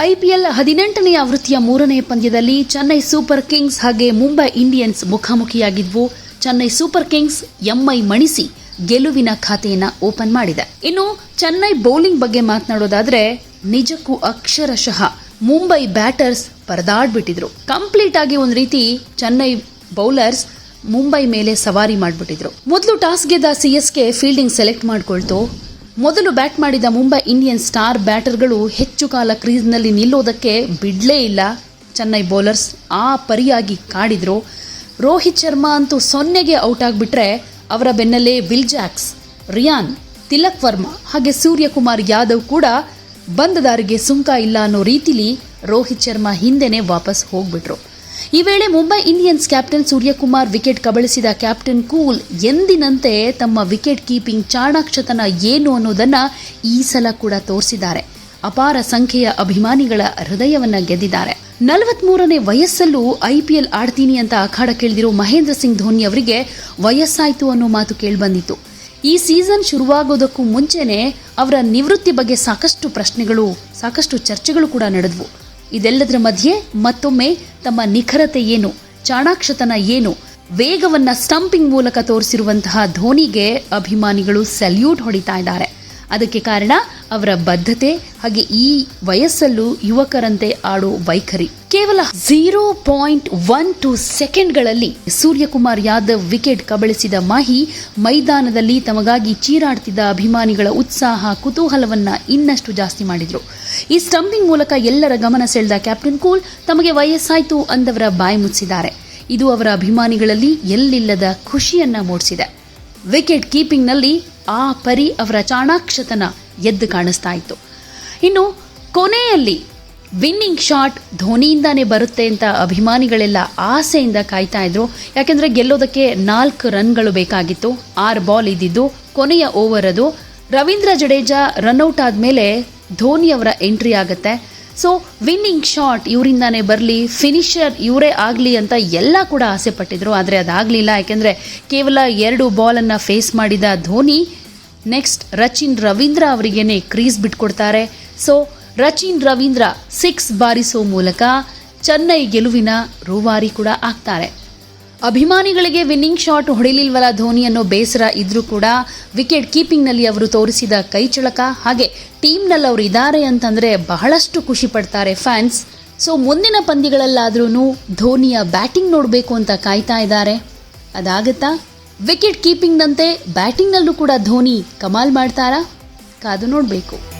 IPL ಹದಿನೆಂಟನೇ ಆವೃತ್ತಿಯ ಮೂರನೇ ಪಂದ್ಯದಲ್ಲಿ ಚೆನ್ನೈ ಸೂಪರ್ ಕಿಂಗ್ಸ್ ಹಾಗೆ ಮುಂಬೈ ಇಂಡಿಯನ್ಸ್ ಮುಖಾಮುಖಿಯಾಗಿದ್ವು. ಚೆನ್ನೈ ಸೂಪರ್ ಕಿಂಗ್ಸ್ ಎಂಐ ಮಣಿಸಿ ಗೆಲುವಿನ ಖಾತೆಯನ್ನು ಓಪನ್ ಮಾಡಿದೆ. ಇನ್ನು ಚೆನ್ನೈ ಬೌಲಿಂಗ್ ಬಗ್ಗೆ ಮಾತನಾಡೋದಾದ್ರೆ ನಿಜಕ್ಕೂ ಅಕ್ಷರಶಃ ಮುಂಬೈ ಬ್ಯಾಟರ್ಸ್ ಪರದಾಡ್ಬಿಟ್ಟಿದ್ರು. ಕಂಪ್ಲೀಟ್ ಆಗಿ ಒಂದು ರೀತಿ ಚೆನ್ನೈ ಬೌಲರ್ಸ್ ಮುಂಬೈ ಮೇಲೆ ಸವಾರಿ ಮಾಡಿಬಿಟ್ಟಿದ್ರು. ಮೊದಲು ಟಾಸ್ ಗೆದ್ದ ಸಿಎಸ್ಕೆ ಫೀಲ್ಡಿಂಗ್ ಸೆಲೆಕ್ಟ್ ಮಾಡ್ಕೊಳ್ತು. ಮೊದಲು ಬ್ಯಾಟ್ ಮಾಡಿದ ಮುಂಬೈ ಇಂಡಿಯನ್ ಸ್ಟಾರ್ ಬ್ಯಾಟರ್ಗಳು ಹೆಚ್ಚು ಕಾಲ ಕ್ರೀಸ್ನಲ್ಲಿ ನಿಲ್ಲೋದಕ್ಕೆ ಬಿಡಲೇ ಇಲ್ಲ. ಚೆನ್ನೈ ಬೌಲರ್ಸ್ ಆ ಪರಿಯಾಗಿ ಕಾಡಿದ್ರು. ರೋಹಿತ್ ಶರ್ಮಾ ಅಂತೂ ಸೊನ್ನೆಗೆ ಔಟ್ ಆಗಿಬಿಟ್ರೆ ಅವರ ಬೆನ್ನಲ್ಲೇ Will Jacks, Ryan, Tilak Varma ಹಾಗೆ ಸೂರ್ಯಕುಮಾರ್ ಯಾದವ್ ಕೂಡ ಬಂದ ದಾರಿಗೆ ಸುಂಕ ಇಲ್ಲ ಅನ್ನೋ ರೀತಿಲಿ ರೋಹಿತ್ ಶರ್ಮಾ ಹಿಂದೆನೆ ವಾಪಸ್ ಹೋಗ್ಬಿಟ್ರು. ಈ ವೇಳೆ Mumbai Indians captain Suryakumar wicket ಕಬಳಿಸಿದ captain cool ಎಂದಿನಂತೆ ತಮ್ಮ ವಿಕೆಟ್ ಕೀಪಿಂಗ್ ಚಾಣಾಕ್ಷತನ ಏನು ಅನ್ನೋದನ್ನು ಈ ಸಲ ಕೂಡ ತೋರಿಸಿದ್ದಾರೆ. ಅಪಾರ ಸಂಖ್ಯೆಯ ಅಭಿಮಾನಿಗಳ ಹೃದಯವನ್ನ ಗೆದ್ದಿದ್ದಾರೆ. ನಲವತ್ಮೂರನೇ ವಯಸ್ಸಲ್ಲೂ ಐಪಿಎಲ್ ಆಡ್ತೀನಿ ಅಂತ ಅಖಾಡಕ್ಕಿಳಿದಿರೋ ಮಹೇಂದ್ರ ಸಿಂಗ್ ಧೋನಿ ಅವರಿಗೆ ವಯಸ್ಸಾಯಿತು ಅನ್ನೋ ಮಾತು ಕೇಳಿಬಂದಿತ್ತು. ಈ ಸೀಸನ್ ಶುರುವಾಗೋದಕ್ಕೂ ಮುಂಚೆನೆ ಅವರ ನಿವೃತ್ತಿ ಬಗ್ಗೆ ಸಾಕಷ್ಟು ಪ್ರಶ್ನೆಗಳು, ಸಾಕಷ್ಟು ಚರ್ಚೆಗಳು ಕೂಡ ನಡೆದವು. ಇದೆಲ್ಲದರ ಮಧ್ಯೆ ಮತ್ತೊಮ್ಮೆ ತಮ್ಮ ನಿಖರತೆ ಏನು, ಚಾಣಾಕ್ಷತನ ಏನು, ವೇಗವನ್ನ ಸ್ಟಂಪಿಂಗ್ ಮೂಲಕ ತೋರಿಸಿರುವಂತಹ ಧೋನಿಗೆ ಅಭಿಮಾನಿಗಳು ಸಲ್ಯೂಟ್ ಹೊಡಿತಾ ಇದ್ದಾರೆ. ಅದಕ್ಕೆ ಕಾರಣ ಅವರ ಬದ್ಧತೆ, ಹಾಗೆ ಈ ವಯಸ್ಸಲ್ಲೂ ಯುವಕರಂತೆ ಆಡೋ ವೈಖರಿ. ಕೇವಲ ಝೀರೋ ಪಾಯಿಂಟ್ ಒನ್ ಟು ಸೆಕೆಂಡ್ಗಳಲ್ಲಿ ಸೂರ್ಯಕುಮಾರ್ ಯಾದವ್ ವಿಕೆಟ್ ಕಬಳಿಸಿದ ಮಾಹಿ ಮೈದಾನದಲ್ಲಿ ತಮಗಾಗಿ ಚೀರಾಡ್ತಿದ್ದ ಅಭಿಮಾನಿಗಳ ಉತ್ಸಾಹ, ಕುತೂಹಲವನ್ನ ಇನ್ನಷ್ಟು ಜಾಸ್ತಿ ಮಾಡಿದ್ರು. ಈ ಸ್ಟಂಪಿಂಗ್ ಮೂಲಕ ಎಲ್ಲರ ಗಮನ ಸೆಳೆದ ಕ್ಯಾಪ್ಟನ್ ಕೂಲ್ ತಮಗೆ ವಯಸ್ಸಾಯ್ತು ಅಂದವರ ಬಾಯಿ ಮುಚ್ಚಿದ್ದಾರೆ. ಇದು ಅವರ ಅಭಿಮಾನಿಗಳಲ್ಲಿ ಎಲ್ಲಿಲ್ಲದ ಖುಷಿಯನ್ನ ಮೂಡಿಸಿದೆ. ವಿಕೆಟ್ ಕೀಪಿಂಗ್ನಲ್ಲಿ ಆ ಪರಿ ಅವರ ಚಾಣಾಕ್ಷತನ ಎದ್ದು ಕಾಣಿಸ್ತಾ ಇತ್ತು. ಇನ್ನು ಕೊನೆಯಲ್ಲಿ ವಿನ್ನಿಂಗ್ ಶಾಟ್ ಧೋನಿಯಿಂದಾನೇ ಬರುತ್ತೆ ಅಂತ ಅಭಿಮಾನಿಗಳೆಲ್ಲ ಆಸೆಯಿಂದ ಕಾಯ್ತಾ ಇದ್ರು. ಯಾಕೆಂದ್ರೆ ಗೆಲ್ಲೋದಕ್ಕೆ ನಾಲ್ಕು ರನ್ಗಳು ಬೇಕಾಗಿತ್ತು. ಆರು ಬಾಲ್ ಇದ್ದಿದ್ದು, ಕೊನೆಯ ಓವರ್ ಅದು ರವೀಂದ್ರ ಜಡೇಜಾ ರನ್ಔಟ್ ಆದಮೇಲೆ ಧೋನಿ ಅವರ ಎಂಟ್ರಿ ಆಗುತ್ತೆ. ಸೊ ವಿನ್ನಿಂಗ್ ಶಾಟ್ ಇವರಿಂದಾನೇ ಬರಲಿ, ಫಿನಿಷರ್ ಇವರೇ ಆಗಲಿ ಅಂತ ಎಲ್ಲ ಕೂಡ ಆಸೆ ಪಟ್ಟಿದ್ರು. ಆದರೆ ಅದಾಗಲಿಲ್ಲ. ಯಾಕೆಂದರೆ ಕೇವಲ ಎರಡು ಬಾಲನ್ನು ಫೇಸ್ ಮಾಡಿದ ಧೋನಿ, ನೆಕ್ಸ್ಟ್ ರಚಿನ್ ರವೀಂದ್ರ ಅವರಿಗೇನೆ ಕ್ರೀಸ್ ಬಿಟ್ಕೊಡ್ತಾರೆ. ಸೊ ರಚಿನ್ ರವೀಂದ್ರ ಸಿಕ್ಸ್ ಬಾರಿಸೋ ಮೂಲಕ ಚೆನ್ನೈ ಗೆಲುವಿನ ರೂವಾರಿ ಕೂಡ ಆಗ್ತಾರೆ. ಅಭಿಮಾನಿಗಳಿಗೆ ವಿನ್ನಿಂಗ್ ಶಾಟ್ ಹೊಡಿಲಿಲ್ವಲ್ಲ ಧೋನಿ ಅನ್ನೋ ಬೇಸರ ಇದ್ರೂ ಕೂಡ ವಿಕೆಟ್ ಕೀಪಿಂಗ್ನಲ್ಲಿ ಅವರು ತೋರಿಸಿದ ಕೈಚಳಕ ಹಾಗೆ ಟೀಮ್ನಲ್ಲಿ ಅವರು ಇದ್ದಾರೆ ಅಂತಂದರೆ ಬಹಳಷ್ಟು ಖುಷಿ ಪಡ್ತಾರೆ ಫ್ಯಾನ್ಸ್. ಸೊ ಮುಂದಿನ ಪಂದ್ಯಗಳಲ್ಲಾದ್ರೂ ಧೋನಿಯ ಬ್ಯಾಟಿಂಗ್ ನೋಡಬೇಕು ಅಂತ ಕಾಯ್ತಾ ಇದ್ದಾರೆ. ಅದಾಗತ್ತಾ? ವಿಕೆಟ್ ಕೀಪಿಂಗ್ನಂತೆ ಬ್ಯಾಟಿಂಗ್ನಲ್ಲೂ ಕೂಡ ಧೋನಿ ಕಮಾಲ್ ಮಾಡ್ತಾರಾ? ಕಾದು ನೋಡಬೇಕು.